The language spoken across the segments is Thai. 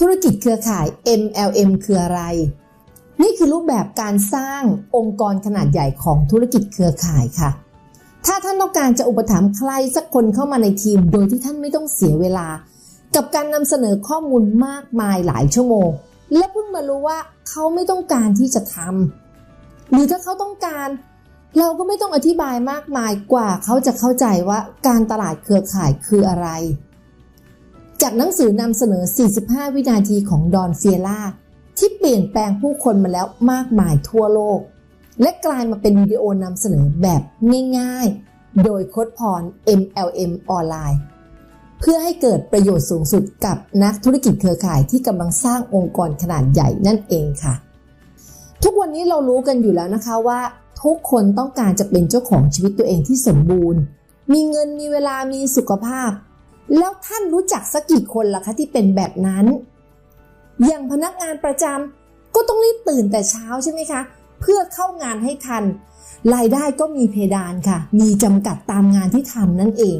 ธุรกิจเครือข่าย MLM คืออะไร นี่คือรูปแบบการสร้างองค์กรขนาดใหญ่ของธุรกิจเครือข่ายค่ะ ถ้าท่านต้องการจะอุปถัมภ์ใครสักคนเข้ามาในทีม โดยที่ท่านไม่ต้องเสียเวลา กับการนำเสนอข้อมูลมากมายหลายชั่วโมง และเพิ่งมารู้ว่าเขาไม่ต้องการที่จะทำหรือถ้าเขาต้องการเราก็ไม่ต้องอธิบายมากมายกว่าเขาจะเข้าใจว่าการตลาดเครือข่ายคืออะไร จากหนังสือนำเสนอ 45 วินาทีของดอนเฟียร่าที่เปลี่ยนแปลงผู้คนมาแล้วมากมายทั่วโลก และกลายมาเป็นวิดีโอนำเสนอแบบง่ายๆ โดยโค้ดพร MLM ออนไลน์ เพื่อให้เกิดประโยชน์สูงสุดกับนักธุรกิจเครือข่ายที่กำลังสร้างองค์กรขนาดใหญ่นั่นเองค่ะ ทุกวันนี้เรารู้กันอยู่แล้วนะคะว่า ทุกคนต้องการจะเป็นเจ้าของชีวิตตัวเองที่สมบูรณ์ มีเงินมีเวลามีสุขภาพ แล้วท่านรู้จักสักกี่คนล่ะคะที่เป็นแบบนั้น อย่างพนักงานประจำก็ต้องรีบตื่นแต่เช้าใช่ไหมคะ เพื่อเข้างานให้ทัน รายได้ก็มีเพดานค่ะ มีจำกัดตามงานที่ทำนั่นเอง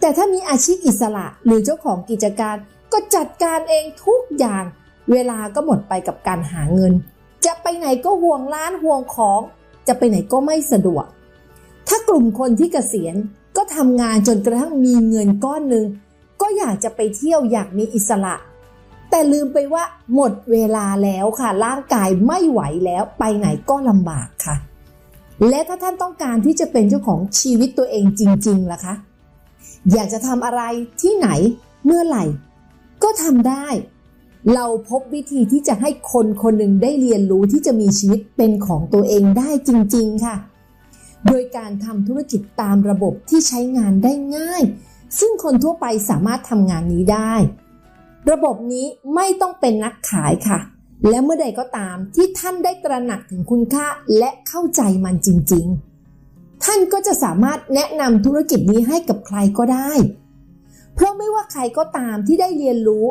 แต่ถ้ามีอาชีพอิสระหรือเจ้าของกิจการก็จัดการเองทุกอย่าง เวลาก็หมดไปกับการหาเงิน จะไปไหนก็ห่วงร้านห่วงของ จะไปไหนก็ไม่สะดวก ถ้ากลุ่มคนที่เกษียณ ก็ทำงานจนกระทั่งมีเงินก้อนหนึ่งก็อยากจะไปเที่ยวอยากมีอิสระ แต่ลืมไปว่าหมดเวลาแล้วค่ะร่างกายไม่ไหวแล้วไปไหนก็ลำบากค่ะ และถ้าท่านต้องการที่จะเป็นเจ้าของชีวิตตัวเองจริงๆล่ะคะ อยากจะทำอะไรที่ไหนเมื่อไหร่ ก็ทำได้ เราพบวิธีที่จะให้คนคนหนึ่งได้เรียนรู้ที่จะมีชีวิตเป็นของตัวเองได้จริง ๆ ค่ะ โดยการทำธุรกิจตามระบบที่ใช้งานได้ง่าย ซึ่งคนทั่วไปสามารถทำงานนี้ได้ ระบบนี้ไม่ต้องเป็นนักขายค่ะ และเมื่อใดก็ตามที่ท่านได้ตระหนักถึงคุณค่าและเข้าใจมันจริง ๆ ท่านก็จะสามารถแนะนำธุรกิจนี้ให้กับใครก็ได้ เพราะไม่ว่าใครก็ตามที่ได้เรียนรู้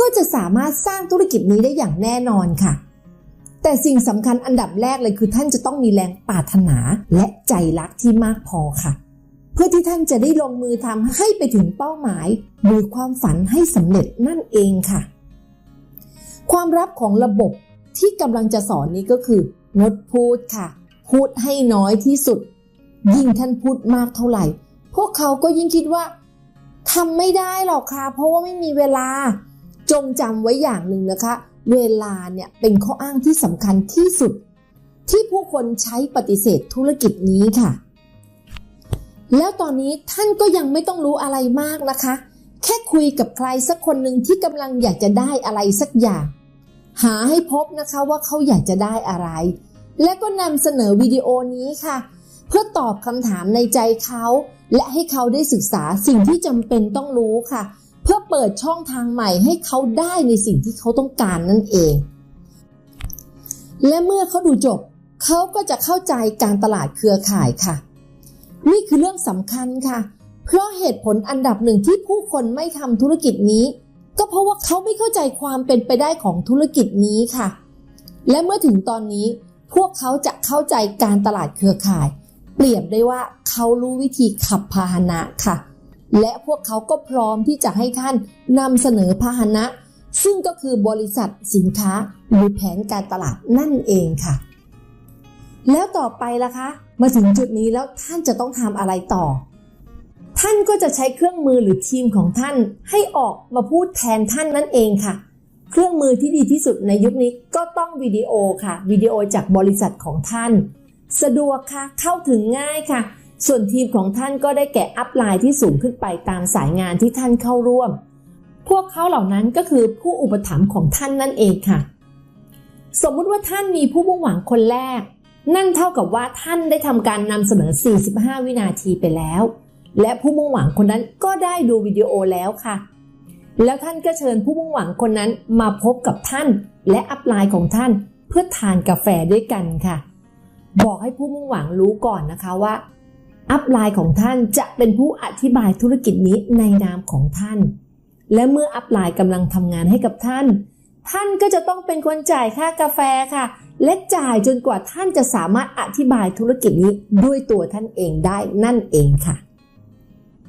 ก็จะสามารถสร้างธุรกิจนี้ได้อย่างแน่นอนค่ะ แต่สิ่งสำคัญอันดับแรกเลยคือท่านจะต้องมีแรงปรารถนาและใจรักที่มากพอค่ะ เพื่อที่ท่านจะได้ลงมือทำให้ไปถึงเป้าหมายหรือความฝันให้สำเร็จนั่นเองค่ะ ความลับของระบบที่กำลังจะสอนนี้ก็คืองดพูดค่ะ พูดให้น้อยที่สุด ยิ่งท่านพูดมากเท่าไหร่ พวกเขาก็ยิ่งคิดว่าทำไม่ได้หรอกค่ะ เพราะว่าไม่มีเวลาจงจำไว้อย่างหนึ่งนะคะ เวลาเนี่ยเป็นข้ออ้างที่สำคัญที่สุด ที่ผู้คนใช้ปฏิเสธธุรกิจนี้ค่ะ แล้วตอนนี้ท่านก็ยังไม่ต้องรู้อะไรมากนะคะ แค่คุยกับใครสักคนหนึ่งที่กำลังอยากจะได้อะไรสักอย่าง หาให้พบนะคะว่าเขาอยากจะได้อะไร และก็นำเสนอวิดีโอนี้ค่ะ เพื่อตอบคำถามในใจเขา และให้เขาได้ศึกษาสิ่งที่จำเป็นต้องรู้ค่ะ เพื่อเปิดช่องทางใหม่ให้เขาได้ในสิ่งที่เขาต้องการนั่นเอง และเมื่อเขาดูจบ เขาก็จะเข้าใจการตลาดเครือข่ายค่ะ นี่คือเรื่องสำคัญค่ะ เพราะเหตุผลอันดับหนึ่งที่ผู้คนไม่ทำธุรกิจนี้ ก็เพราะว่าเขาไม่เข้าใจความเป็นไปได้ของธุรกิจนี้ค่ะ และเมื่อถึงตอนนี้พวกเขาจะเข้าใจการตลาดเครือข่าย เปรียบได้ว่าเขารู้วิธีขับพาหนะค่ะ และพวกเขาก็พร้อมที่จะให้ท่านนำเสนอพาหนะ ซึ่งก็คือบริษัทสินค้าหรือแผนการตลาดนั่นเองค่ะ แล้วต่อไปล่ะคะ มาถึงจุดนี้แล้วท่านจะต้องทำอะไรต่อ ท่านก็จะใช้เครื่องมือหรือทีมของท่านให้ออกมาพูดแทนท่านนั่นเองค่ะ เครื่องมือที่ดีที่สุดในยุคนี้ก็ต้องวิดีโอค่ะวิดีโอจากบริษัทของท่าน สะดวกค่ะเข้าถึงง่ายค่ะ ส่วนทีมของท่านก็ได้แก่อัพไลน์ที่สูงขึ้นไปตามสายงานที่ท่านเข้าร่วม พวกเขาเหล่านั้นก็คือผู้อุปถัมภ์ของท่านนั่นเองค่ะ สมมุติว่าท่านมีผู้มุ่งหวังคนแรก นั่นเท่ากับว่าท่านได้ทำการนำเสนอ 45 วินาทีไปแล้ว และผู้มุ่งหวังคนนั้นก็ได้ดูวิดีโอแล้วค่ะ แล้วท่านก็เชิญผู้มุ่งหวังคนนั้นมาพบกับท่าน และอัพไลน์ของท่าน เพื่อทานกาแฟด้วยกันค่ะ บอกให้ผู้มุ่งหวังรู้ก่อนนะคะว่า อัพไลน์ของท่านจะเป็นผู้อธิบายธุรกิจนี้ในนามของท่าน และเมื่ออัพไลน์กำลังทำงานให้กับท่าน ท่านก็จะต้องเป็นคนจ่ายค่ากาแฟค่ะ และจ่ายจนกว่าท่านจะสามารถอธิบายธุรกิจนี้ด้วยตัวท่านเองได้นั่นเองค่ะ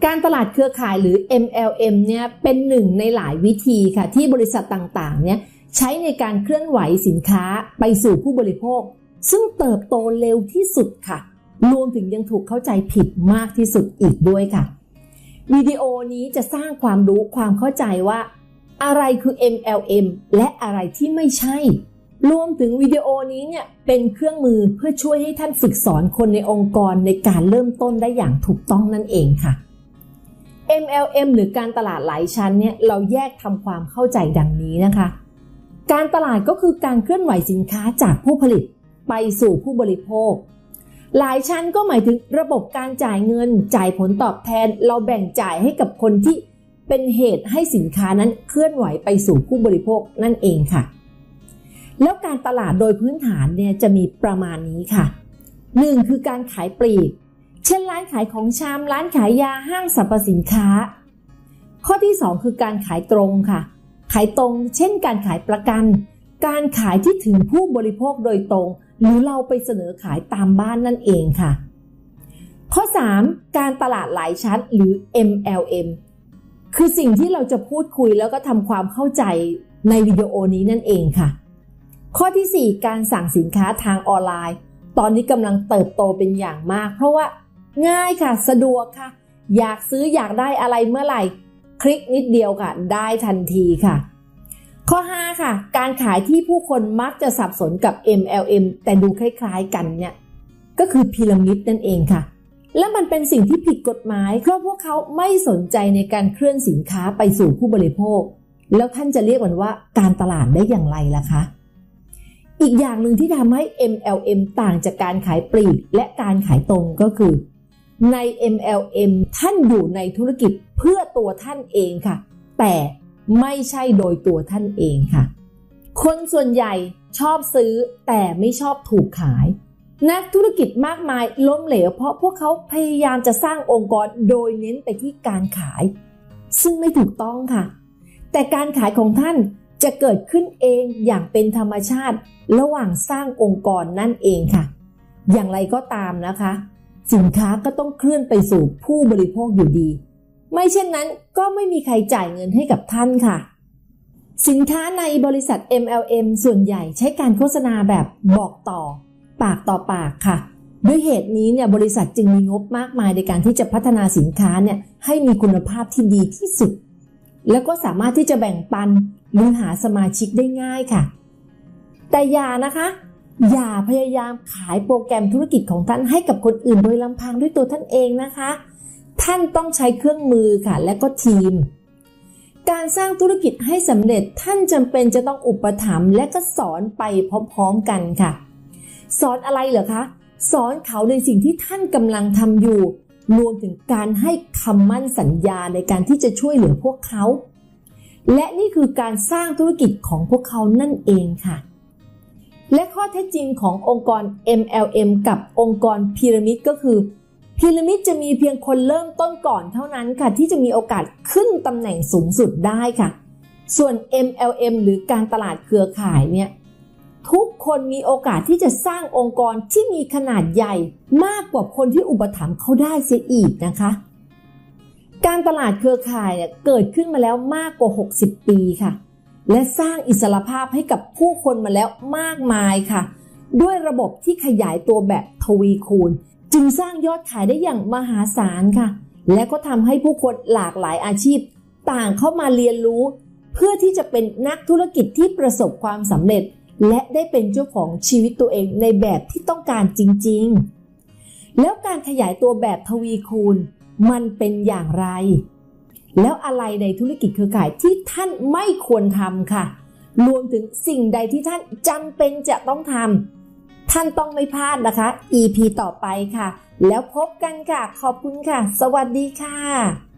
การตลาดเครือข่ายหรือ MLM เนี่ยเป็นหนึ่งในหลายวิธีค่ะ ที่บริษัทต่างๆ เนี่ยใช้ในการเคลื่อนไหวสินค้าไปสู่ผู้บริโภค ซึ่งเติบโตเร็วที่สุดค่ะ รวมถึงยังถูกเข้าใจผิดมากที่สุดอีกด้วยค่ะ วิดีโอนี้จะสร้างความรู้ความเข้าใจว่า อะไรคือ MLM และอะไรที่ไม่ใช่ รวมถึงวิดีโอนี้เนี่ยเป็นเครื่องมือเพื่อช่วยให้ท่านฝึกสอนคนในองค์กรในการเริ่มต้นได้อย่างถูกต้องนั่นเองค่ะ MLM หรือการตลาดหลายชั้นเนี่ยเราแยกทำความเข้าใจดังนี้นะคะ การตลาดก็คือการเคลื่อนไหวสินค้าจากผู้ผลิตไปสู่ผู้บริโภค หลายชั้นก็หมายถึงระบบการจ่ายเงิน จ่ายผลตอบแทน เราแบ่งจ่ายให้กับคนที่เป็นเหตุให้สินค้านั้นเคลื่อนไหวไปสู่ผู้บริโภคนั่นเองค่ะ แล้วการตลาดโดยพื้นฐานเนี่ยจะมีประมาณนี้ค่ะ 1. คือการขายปลีก เช่นร้านขายของชำร้านขายยาห้างสรรพสินค้า ข้อที่ 2 คือการขายตรงค่ะ ขายตรง เช่น การขายประกัน การขายที่ถึงผู้บริโภคโดยตรง หรือเราไปเสนอขายตามบ้านนั่นเองค่ะ ข้อ 3 การตลาดหลายชั้นหรือ MLM คือสิ่งที่เราจะพูดคุยแล้วก็ทำความเข้าใจในวิดีโอนี้นั่นเองค่ะ ข้อที่ 4 การสั่งสินค้าทางออนไลน์ ตอนนี้กำลังเติบโตเป็นอย่างมาก เพราะว่าง่ายค่ะ สะดวกค่ะ อยากซื้ออยากได้อะไรเมื่อไหร่ คลิกนิดเดียวค่ะ ได้ทันทีค่ะ ข้อ 5 ค่ะ การขายที่ผู้คนมักจะสับสนกับ MLM แต่ดูคล้ายๆกันเนี่ยก็คือพีระมิดนั่นเองค่ะ และมันเป็นสิ่งที่ผิดกฎหมาย เพราะพวกเขาไม่สนใจในการเคลื่อนสินค้าไปสู่ผู้บริโภค แล้วท่านจะเรียกมันว่าการตลาดได้อย่างไรล่ะคะ อีกอย่างหนึ่งที่ทำให้ MLM ต่างจากการขายปลีกและการขายตรงก็คือ ใน MLM ท่านอยู่ในธุรกิจเพื่อตัวท่านเองค่ะ แต่ ไม่ใช่โดยตัวท่านเองค่ะ คนส่วนใหญ่ชอบซื้อแต่ไม่ชอบถูกขาย นักธุรกิจมากมายล้มเหลว เพราะพวกเขาพยายามจะสร้างองค์กรโดยเน้นไปที่การขาย ซึ่งไม่ถูกต้องค่ะ แต่การขายของท่านจะเกิดขึ้นเองอย่างเป็นธรรมชาติระหว่างสร้างองค์กรนั่นเองค่ะ อย่างไรก็ตามนะคะ สินค้าก็ต้องเคลื่อนไปสู่ผู้บริโภคอยู่ดี ไม่เช่นนั้นก็ไม่มีใครจ่ายเงินให้กับท่านค่ะ สินค้าในบริษัท MLM ส่วนใหญ่ใช้การโฆษณาแบบบอกต่อ ปากต่อปากค่ะ ด้วยเหตุนี้เนี่ยบริษัทจึงมีงบมากมายในการที่จะพัฒนาสินค้าเนี่ยให้มีคุณภาพที่ดีที่สุด แล้วก็สามารถที่จะแบ่งปันหรือหาสมาชิกได้ง่ายค่ะ แต่อย่านะคะ อย่าพยายามขายโปรแกรมธุรกิจของท่านให้กับคนอื่นโดยลำพังด้วยตัวท่านเองนะคะ ท่านต้องใช้เครื่องมือค่ะ และก็ทีม การสร้างธุรกิจให้สำเร็จท่านจำเป็นจะต้องอุปถัมภ์และก็สอนไปพร้อมๆกันค่ะ สอนอะไรเหรอคะ สอนเขาในสิ่งที่ท่านกำลังทำอยู่ รวมถึงการให้คำมั่นสัญญาในการที่จะช่วยเหลือพวกเขา และนี่คือการสร้างธุรกิจของพวกเขานั่นเองค่ะและข้อเท็จจริงขององค์กร MLM กับองค์กรพีระมิดก็คือ พีระมิดจะมีเพียงคนเริ่มต้นก่อนเท่านั้นค่ะ ที่จะมีโอกาสขึ้นตำแหน่งสูงสุดได้ค่ะ ส่วน MLM หรือการตลาดเครือข่ายเนี่ยทุกคนมีโอกาสที่จะสร้างองค์กรที่มีขนาดใหญ่มากกว่าคนที่อุปถัมภ์เขาได้เสียอีกนะคะ การตลาดเครือข่ายเนี่ยเกิดขึ้นมาแล้วมากกว่า 60 ปีค่ะ และสร้างอิสรภาพให้กับผู้คนมาแล้วมากมายค่ะ ด้วยระบบที่ขยายตัวแบบทวีคูณ จึงสร้างยอดขายได้อย่างมหาศาลค่ะ และก็ทำให้ผู้คนหลากหลายอาชีพ ต่างเข้ามาเรียนรู้ เพื่อที่จะเป็นนักธุรกิจที่ประสบความสำเร็จ และได้เป็นเจ้าของชีวิตตัวเองในแบบที่ต้องการจริง ๆ แล้วการขยายตัวแบบทวีคูณ มันเป็นอย่างไร แล้วอะไรในธุรกิจเครือข่ายที่ท่านไม่ควรทำค่ะ รวมถึงสิ่งใดที่ท่านจำเป็นจะต้องทำ ท่านต้องไม่พลาดนะคะ EP ต่อไปค่ะ แล้วพบกันค่ะ ขอบคุณค่ะ สวัสดีค่ะ